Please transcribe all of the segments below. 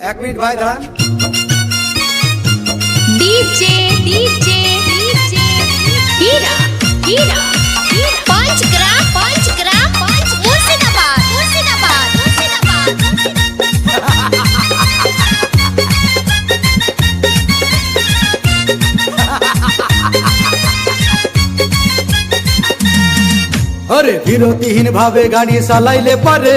এক মিনিট ভাই দাঁড়ান DJ DJ DJ Heera Heera Heera पांच ग्राम पांच ग्राम पांच मुर्शिदाबाद मुर्शिदाबाद मुर्शिदाबाद আরে বিরতিহীন ভাবে গাড়ি চালাইলে পারে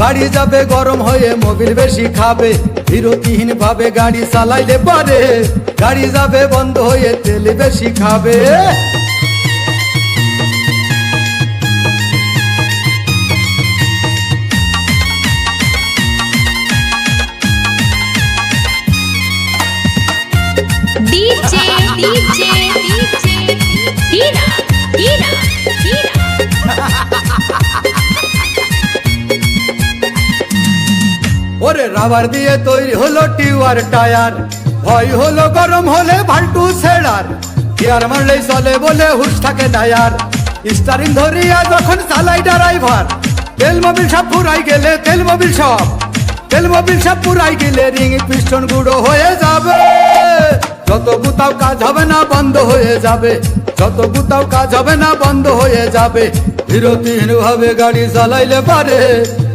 গাড়ি যাবে গরম হয়ে মোবিল বেশি খাবে। বিরতিহীন ভাবে গাড়ি চালাইলে পারে। গাড়ি যাবে বন্ধ হয়ে তেল বেশি খাবে। DJ, DJ, DJ. ওরে রাবার দিয়ে তৈরি হলো টিউয়ার টায়ার। ভয় হলো, গরম হলে ভাল্টু ছেড়ার। গিয়ার মারলেই চলে বলে হুশ থাকে ডায়ার। স্টারিং ধরিয়া যখন চালাই ড্রাইভার, তেল মোবিল সব ফুরাই গেলে তেল মোবিল সব। তেল মোবিল সব পুরাই গেলে রিং পিস্টন গুঁড়ো হয়ে যাবে। যত গুতাও কাজ হবে না বন্ধ হয়ে যাবে। যত গুতাও কাজ হবে না বন্ধ হয়ে যাবে। বিরতিহীন ভাবে গাড়ি চালাইলে পারে।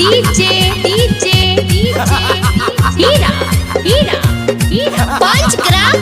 డీజే డీజే డీజే హీరా హీరా హీరా పంచ్ గ్రామ్